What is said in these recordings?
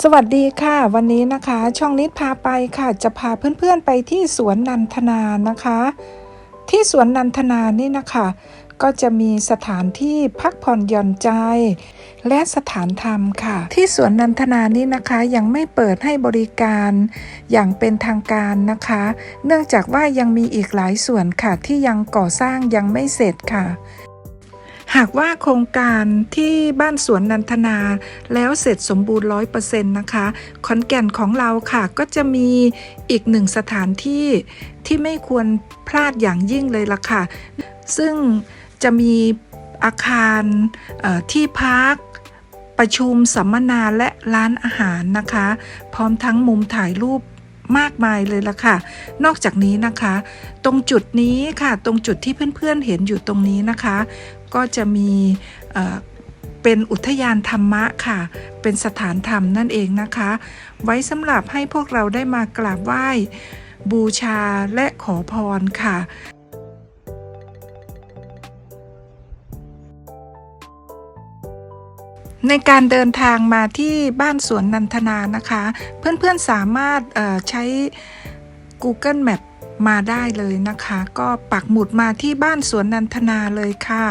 สวัสดีค่ะ วันนี้นะคะ ช่องนิดพาไปค่ะ จะพาเพื่อนๆไปที่สวนนันทนานะคะ ที่สวนนันทนานี่นะคะ ก็จะมีสถานที่พักผ่อนหย่อนใจ และสถานธรรมค่ะ ที่สวนนันทนานี่นะคะยังไม่เปิดให้บริการอย่างเป็นทางการนะคะ เนื่องจากว่ายังมีอีกหลายส่วนค่ะที่ยังก่อสร้างยังไม่เสร็จค่ะ หากว่าโครงการที่บ้านสวนนันทนาแล้วเสร็จสมบูรณ์ร้อยเปอร์เซ็นต์นะคะ ขอนแก่นของเราค่ะก็จะมีอีกหนึ่งสถานที่ที่ไม่ควรพลาดอย่างยิ่งเลยล่ะค่ะ ซึ่งจะมีอาคารที่พักประชุมสัมมนาและร้านอาหารนะคะ พร้อมทั้งมุมถ่ายรูปมากมายเลยล่ะค่ะ นอกจากนี้นะคะ ตรงจุดนี้ค่ะ ตรงจุดที่เพื่อนๆเห็นอยู่ตรงนี้นะคะ ก็จะมีเป็นอุทยานธรรมะค่ะ เป็นสถานธรรมนั่นเองนะคะ ไว้สำหรับให้พวกเราได้มากราบไหว้ บูชาและขอพรค่ะในการเดินทางมาที่บ้านสวนนันทนานะคะ เพื่อนๆสามารถใช้ Google Map มาได้เลยนะคะ ก็ปักหมุดมาที่บ้านสวนนันทนาเลยค่ะ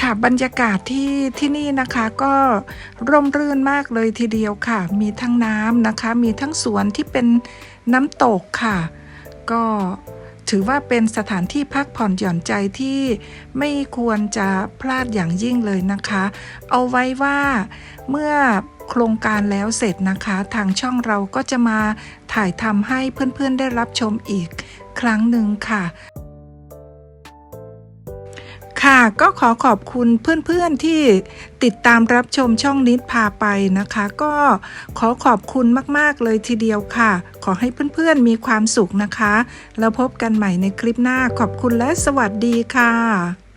ค่ะบรรยากาศที่ที่นี่นะคะก็ร่มรื่นมากเลยทีเดียวค่ะ มีทั้งน้ำนะคะ มีทั้งสวนที่เป็นน้ำตกค่ะ ก็ถือว่าเป็นสถานที่พักผ่อนหย่อนใจที่ไม่ควรจะพลาดอย่างยิ่งเลยนะคะ เอาไว้ว่าเมื่อโครงการแล้วเสร็จนะคะ ทางช่องเราก็จะมาถ่ายทำให้เพื่อนๆได้รับชมอีกครั้งหนึ่งค่ะ ค่ะก็ขอขอบคุณเพื่อนๆที่ติดตามรับชมช่องนิดพาไปนะคะ ก็ขอขอบคุณมากๆเลยทีเดียวค่ะ ขอให้เพื่อนๆมีความสุขนะคะ แล้วพบกันใหม่ในคลิปหน้าขอบคุณและสวัสดีค่ะ